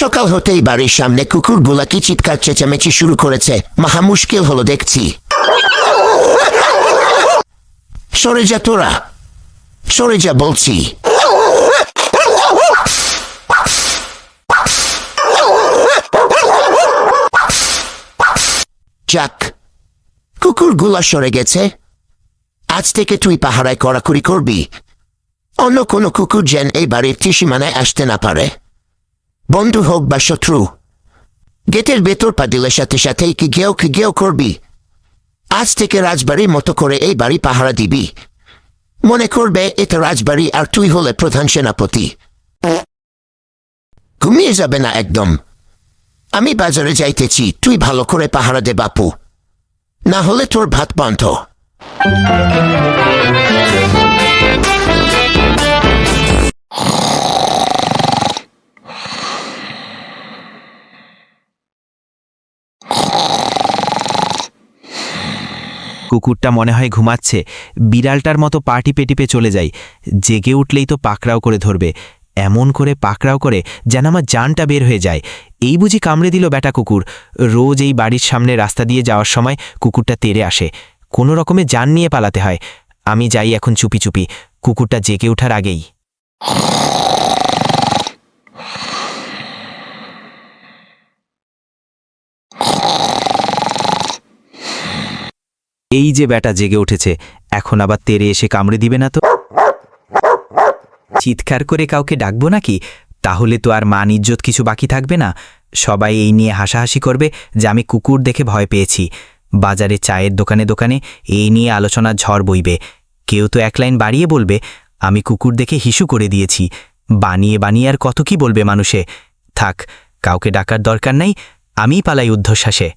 সকাল হতেই বাড়ির সামনে কুকুরগুলা কি চিৎকার চেঁচামেচি শুরু করেছে। মাহা মুশকিল হলো দেখছি। সরে যা তোরা। সরে যা বলছি। যাক কুকুরগুলা সরে গেছে। আজ থেকে তুই পাহারায় কড়াকড়ি করবি। অন্য কোনো কুকুর যেন এই বাড়ির ত্রিসীমানায় আসতে না পারে। বন্ধু হোক বা শত্রু, গেটের ভেতর পা দিলে সাথে সাথেই কি গেও কি গেও করবি? আজ থেকে রাজবাড়ির মতো করে এই বাড়ি পাহারা দিবি। মনে করবে এটা রাজবাড়ি আর তুই হলে প্রধান সেনাপতি। ঘুমিয়ে যাবে না একদম। আমি বাজারে যাইতেছি, তুই ভালো করে পাহারা দে বাপু। না হলে তোর ভাত বন্ধ। কুকুরটা মনে হয় ঘুমাচ্ছে। বিড়ালটার মতো পা টিপে টিপে চলে যাই। জেগে উঠলেই তো পাকড়াও করে ধরবে। এমন করে পাকড়াও করে যেন আমার জানটা বের হয়ে যায়। এই বুঝি কামড়ে দিল ব্যাটা কুকুর। রোজ এই বাড়ির সামনে রাস্তা দিয়ে যাওয়ার সময় কুকুরটা তেড়ে আসে। কোনো রকমে জান নিয়ে পালাতে হয়। আমি যাই এখন চুপি চুপি। কুকুরটা জেগে ওঠার আগেই। এই যে ব্যাটা জেগে উঠেছে, এখন আবার তেরে এসে কামড়ে দিবে না তো? চিৎকার করে কাউকে ডাকবো নাকি? তাহলে তো আর মান ইজ্জত কিছু বাকি থাকবে না। সবাই এই নিয়ে হাসাহাসি করবে যে আমি কুকুর দেখে ভয় পেয়েছি। বাজারে চায়ের দোকানে দোকানে এই নিয়ে আলোচনা ঝড় বইবে। কেউ তো এক লাইন বাড়িয়ে বলবে, আমি কুকুর দেখে হিসু করে দিয়েছি। বানিয়ে বানিয়ে আর কত কি বলবে মানুষে? থাক, কাউকে ডাকার দরকার নাই, আমিই পালাই ঊর্ধ্বশ্বাসে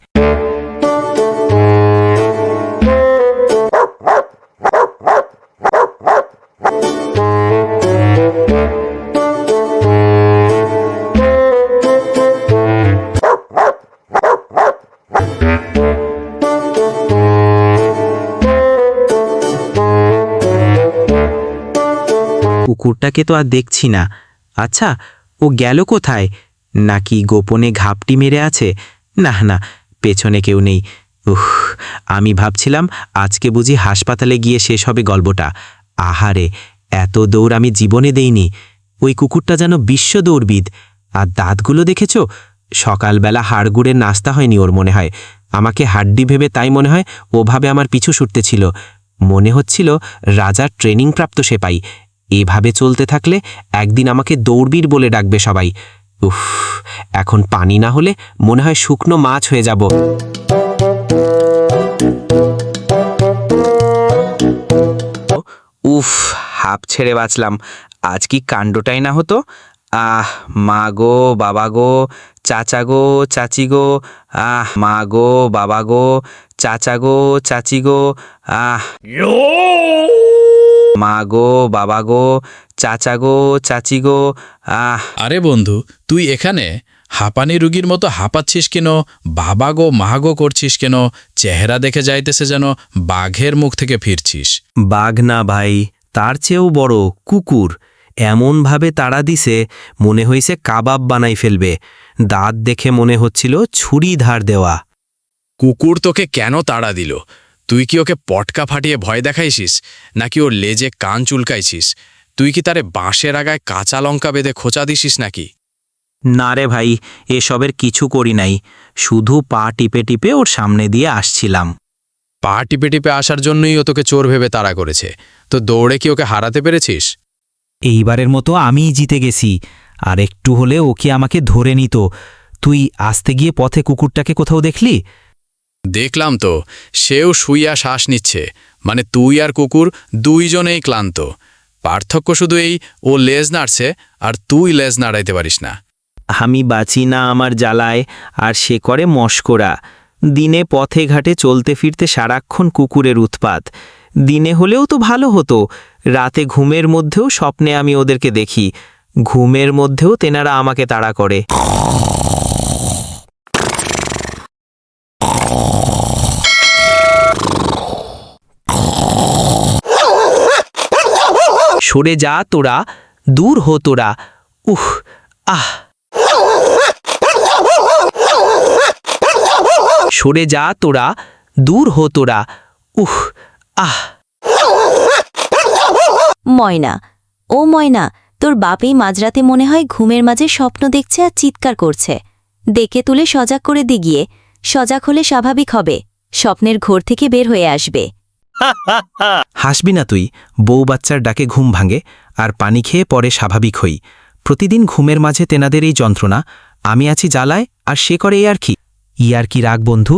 কুকুরটাকে তো আর দেখছি না। আচ্ছা ও গেল কোথায়? নাকি গোপনে ঘাপটি মেরে আছে? না না, পেছনে কেউ নেই। উহ, আমি ভাবছিলাম আজকে বুঝি হাসপাতালে গিয়ে শেষ হবে গল্পটা। আহারে, এত দৌড় আমি জীবনে দেইনি। ওই কুকুরটা যেন বিশ্ব দৌড়বিদ। আর দাঁতগুলো দেখেছ? সকালবেলা হাড়গুড়ের নাস্তা হয়নি ওর মনে হয়। আমাকে হাড্ডি ভেবে তাই মনে হয় ওভাবে আমার পিছু ছুটতেছিল। মনে হচ্ছিল রাজার ট্রেনিং প্রাপ্ত সেপাই। এভাবে চলতে থাকলে একদিন আমাকে দৌড়বীর বলে ডাকবে সবাই। উফ, এখন পানি না হলে মনে হয় শুকনো মাছ হয়ে যাব। উফ হাফ ছেড়ে বাঁচলাম। আজ কি কাণ্ডটাই না হতো? আহ, মা গো, বাবা গো, চাচা গো, চাচি গো, আহ, মা গো, বাবা গো, চাচা গো, চাচি গো, আহ। মা গো বাবা গো চাচা গো চাচি গো আহ। আরে বন্ধু তুই এখানে? হাঁপানি রুগীর মতো হাঁপাচ্ছিস কেন? বাবা গো মা গো করছিস কেন? চেহারা দেখে যাইতেছে যেন বাঘের মুখ থেকে ফিরছিস। বাঘ না ভাই তার চেয়েও বড় কুকুর। এমনভাবে তাড়া দিছে মনে হইছে কাবাব বানাই ফেলবে। দাঁত দেখে মনে হচ্ছিল ছুরি ধার দেওয়া। কুকুর তোকে কেন তাড়া দিল? তুই কি ওকে পটকা ফাটিয়ে ভয় দেখাইছিস? নাকি ওর লেজে কান চুলকাইছিস? তুই কি তারে বাঁশের আগায় কাঁচা লঙ্কা বেঁধে খোঁচা দিছিস নাকি? না রে ভাই এসবের কিছু করি নাই। শুধু পা টিপে টিপে ওর সামনে দিয়ে আসছিলাম। পা টিপে টিপে আসার জন্যই ও তোকে চোর ভেবে তাড়া করেছে। তো দৌড়ে কি ওকে হারাতে পেরেছিস? এইবারের মতো আমিই জিতে গেছি। আর একটু হলে ওকে আমাকে ধরে নিত? তুই আসতে গিয়ে পথে কুকুরটাকে কোথাও দেখলি? দেখলাম তো, সেও শুইয়া শ্বাস নিচ্ছে মানে তুই আর কুকুর দুইজনেই ক্লান্ত। পার্থক্য শুধু এই, ও লেজ নাড়ছে, আর তুই লেজ নাড়াইতে পারিস না। আমি বাঁচি না আমার জ্বালায়, আর সে করে মস্করা। দিনে পথে ঘাটে চলতে ফিরতে সারাক্ষণ কুকুরের উৎপাত। দিনে হলেও তো ভালো হতো, রাতে ঘুমের মধ্যেও স্বপ্নে আমি ওদেরকে দেখি। ঘুমের মধ্যেও তেনারা আমাকে তাড়া করে। সরে যা তোরা, দূর হো তোরা। উহ, আহ। সরে যা তোরা, দূর হো তোরা। উহ, আহ। ময়না, ও ময়না, তোর বাপেই মাঝরাতে মনে হয় ঘুমের মাঝে স্বপ্ন দেখছে আর চিৎকার করছে। ডেকে তুলে সজাগ করে দি গিয়ে, সজাগ হলে স্বাভাবিক হবে, স্বপ্নের ঘোর থেকে বের হয়ে আসবে। হাসবি না তুই বউ বাচ্চার ডাকে ঘুম ভাঙে আর পানি খেয়ে পরে স্বাভাবিক হই। প্রতিদিন ঘুমের মাঝে তেনাদের এই যন্ত্রণা আমি আছি জ্বালায় আর সে করে আর কি? ই আর কি রাগ বন্ধু?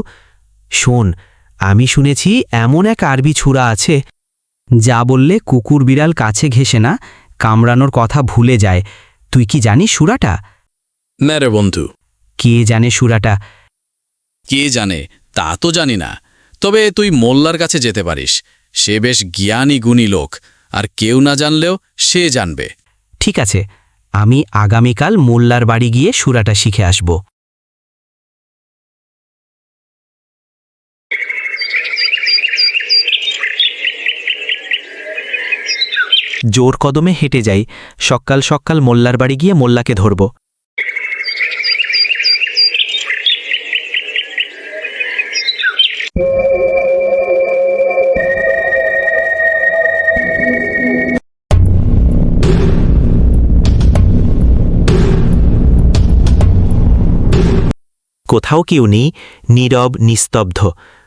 শোন আমি শুনেছি এমন এক আরবি ছুরা আছে যা বললে কুকুর বিড়াল কাছে ঘেসে না কামড়ানোর কথা ভুলে যায়। তুই কি জানিস সুরাটা? না রে বন্ধু। কে জানে সুরাটা? কে জানে তা তো জানি না। তবে তুই মোল্লার কাছে যেতে পারিস। সে বেশ জ্ঞানী গুণী লোক, আর কেউ না জানলেও সে জানবে। ঠিক আছে, আমি আগামীকাল মোল্লার বাড়ি গিয়ে সুরাটা শিখে আসব। জোর কদমে হেঁটে যাই, সকাল সকাল মোল্লার বাড়ি গিয়ে মোল্লাকে ধরব। কোথাও কেউ নেই, নীরব, নিস্তব্ধ।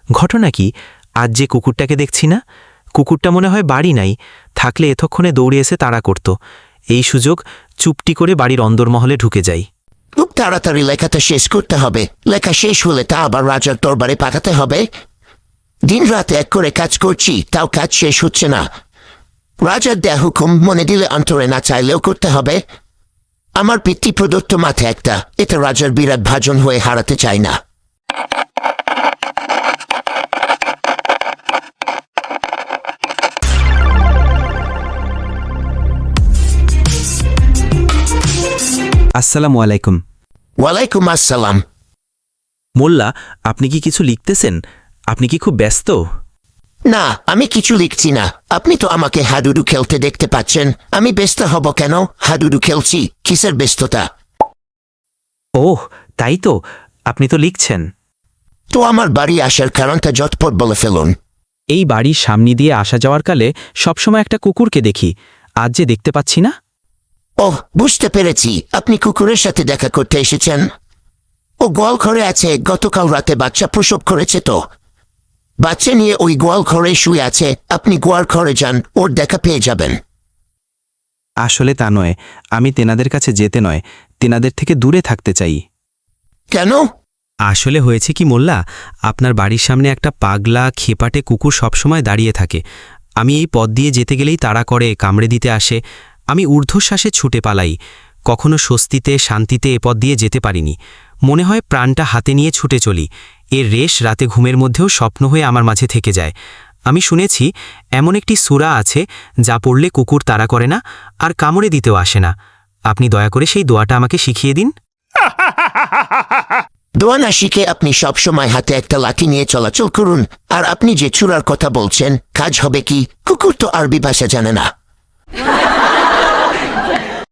ঘটনা কি? আজ যে কুকুরটাকে দেখছি না? কুকুরটা মনে হয় বাড়ি নাই। থাকলে এতক্ষণে দৌড়ে এসে তাড়া করত। এই সুযোগ চুপটি করে বাড়ির অন্দরমহলে ঢুকে যাই খুব তাড়াতাড়ি লেখাটা শেষ করতে হবে। লেখা শেষ হলে তা আবার রাজার দরবারে পাঠাতে হবে। দিন রাত এক করে কাজ করছি, তাও কাজ শেষ হচ্ছে না। রাজার দেহ হুকুম মনে দিলে অন্তরে না চাইলেও করতে হবে। আমার পিতৃ প্রদত্ত মাথা একটা। এটা রাজার বিরাট ভাজন হয়ে হারাতে চাই না। আসসালামু আলাইকুম। ওয়ালাইকুম আসসালাম। মোল্লা আপনি কি কিছু লিখতেছেন? আপনি কি খুব ব্যস্ত? না আমি কিছু লিখছি না। আপনি তো আমাকে হাডুডু খেলতে দেখতে পাচ্ছেন। আমি ব্যস্ত হব কেন? হাডুডু খেলছি কিসের ব্যস্ততা? ওহ তাই তো। আপনি তো লিখছেন। তো আমার বাড়ি আসার কারণটা জটপট বলে ফেলুন। এই বাড়ির সামনে দিয়ে আসা যাওয়ার কালে সবসময় একটা কুকুরকে দেখি। আজ যে দেখতে পাচ্ছি না। ওহ বুঝতে পেরেছি। আপনি কুকুরের সাথে দেখা করতে এসেছেন। ও গোয়াল ঘরে আছে গতকাল রাতে বাচ্চা প্রসব করেছে তো। বাচ্চা নিয়ে ওই গোয়াল ঘরে শুয়ে আছে আপনি গোয়াল ঘরে যান ওর দেখা পেয়ে যাবেন। আসলে তা নয় আমি তেনাদের কাছে যেতে নয় তেনাদের থেকে দূরে থাকতে চাই। কেন? আসলে হয়েছে কি মোল্লা আপনার বাড়ির সামনে একটা পাগলা খেপাটে কুকুর সবসময় দাঁড়িয়ে থাকে। আমি এই পথ দিয়ে যেতে গেলেই তাড়া করে কামড়ে দিতে আসে। আমি ঊর্ধ্বশ্বাসে ছুটে পালাই। কখনো স্বস্তিতে শান্তিতে এ পথ দিয়ে যেতে পারিনি। মনে হয় প্রাণটা হাতে নিয়ে ছুটে চলি। এর রেশ রাতে ঘুমের মধ্যেও স্বপ্ন হয়ে আমার মাঝে থেকে যায়। আমি শুনেছি, এমন একটি সুরা আছে যা পড়লে কুকুর তাড়া করে না আর কামড়ে দিতেও আসে না। আপনি দয়া করে সেই দোয়াটা আমাকে শিখিয়ে দিন। দোয়া না শিখে আপনি সবসময় হাতে একটা লাঠি নিয়ে চলাচল করুন। আর আপনি যে চূড়ার কথা বলছেন, কাজ হবে কি? কুকুর তো আরবি ভাষা জানে না।